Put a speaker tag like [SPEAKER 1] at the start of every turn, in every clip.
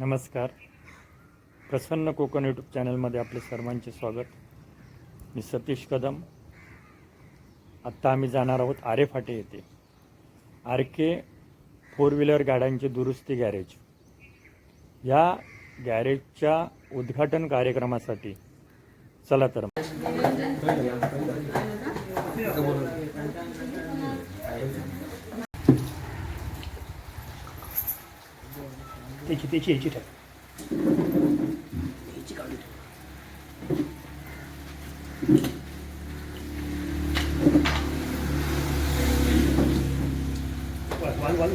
[SPEAKER 1] नमस्कार. प्रसन्न कोकण यूट्यूब चॅनलमध्ये आपले सर्वांचे स्वागत. मी सतीश कदम. आत्ता आम्ही जाणार आहोत आरे फाटे येथे. आर के फोर व्हीलर गाड्यांचे दुरुस्ती गॅरेज या गॅरेजच्या उद्घाटन कार्यक्रमासाठी चला तर
[SPEAKER 2] त्याची त्याची ह्याची टाक वाल वाल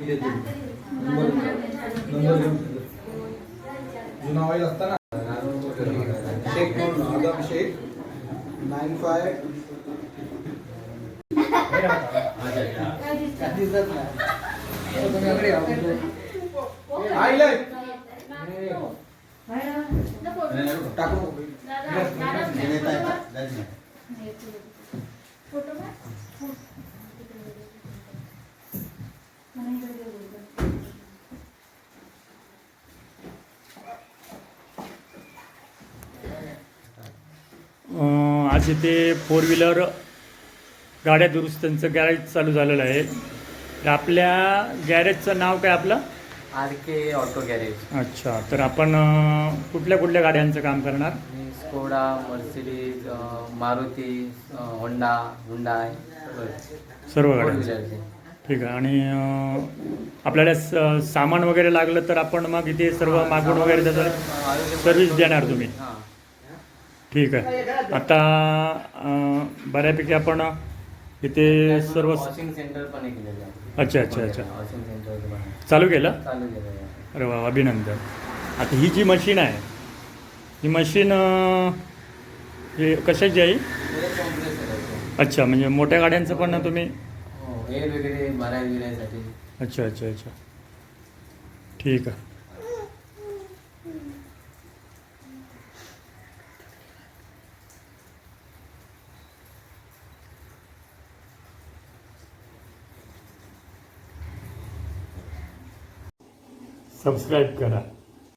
[SPEAKER 3] का दिले ते नंबर नंबर घेऊन. जुना ऑइल असता ना. शेख म्हणून आदम शेख नाईन फाय आईले टाकू.
[SPEAKER 1] अं, आज इथे फोर व्हीलर गाड्या दुरुस्त्यांचं गॅरेज चालू झालेलं आहे. तर आपल्या गॅरेजचं नाव काय आपलं?
[SPEAKER 4] आर के ऑटो गॅरेज
[SPEAKER 1] अच्छा तर आपण अं, कुठल्या कुठल्या गाड्यांचं काम करणार?
[SPEAKER 4] स्कोडा मर्सिडीज अं, मारुती अं, होंडा हुंडाय
[SPEAKER 1] सर्व
[SPEAKER 4] फोर
[SPEAKER 1] गाड्यांचं
[SPEAKER 4] व्हीलरचे
[SPEAKER 1] ठीक आहे. आणि अं, आपल्याला स- सामान वगैरे लागलं तर आपण मग इथे सर्व मागून वगैरे त्याचं सर्व्हिस देणार तुम्ही.
[SPEAKER 4] हां.
[SPEAKER 1] ठीक आहे. आता बऱ्यापैकी आपण इथे सर्व
[SPEAKER 4] वॉशिंग सेंटर पण एक केलेलं आहे.
[SPEAKER 1] अच्छा अच्छा अच्छा.
[SPEAKER 4] वॉशिंग सेंटर पण आहे.
[SPEAKER 1] चालू केलं?
[SPEAKER 4] चालू केलेलं आहे
[SPEAKER 1] अरे वा अभिनंदन. आता ही जी मशीन आहे ही मशीन अं, हे कशाची आहे?
[SPEAKER 4] हे compressor आहे. तो.
[SPEAKER 1] अच्छा म्हणजे मोठ्या गाड्यांचं पण तुम्ही
[SPEAKER 4] हो एअर वगैरे भराय बिरायसाठी
[SPEAKER 1] अच्छा अच्छा अच्छा. ठीक आहे. सबस्क्राईब करा